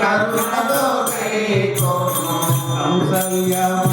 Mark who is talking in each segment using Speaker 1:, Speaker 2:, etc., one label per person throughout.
Speaker 1: కరుణతో కైకోము
Speaker 2: కౌసల్యము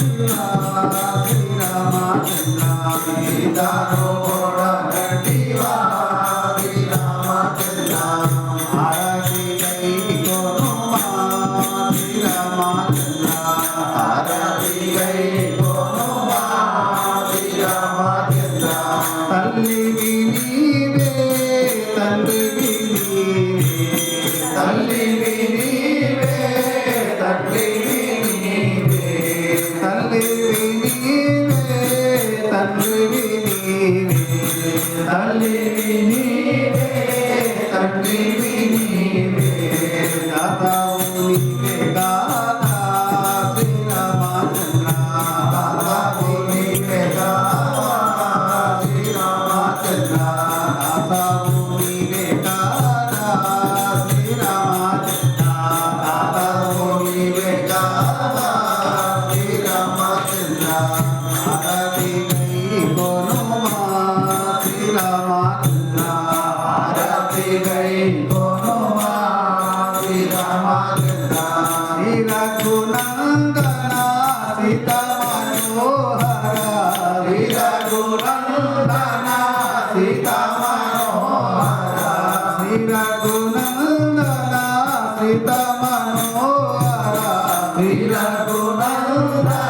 Speaker 2: Sita Rama, Sita Rama, Sita
Speaker 1: Rama,
Speaker 2: Raghunandana Sita మనోహర Shri
Speaker 1: Raghunandana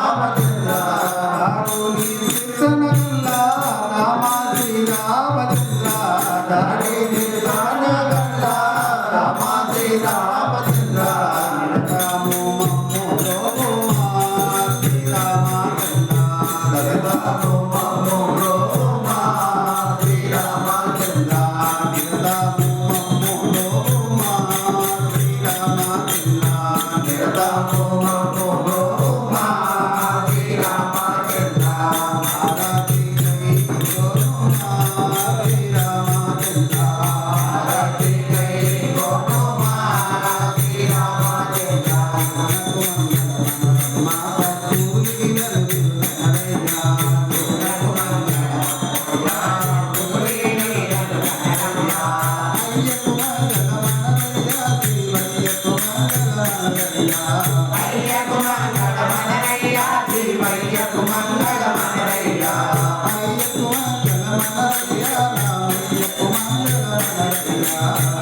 Speaker 2: Mama.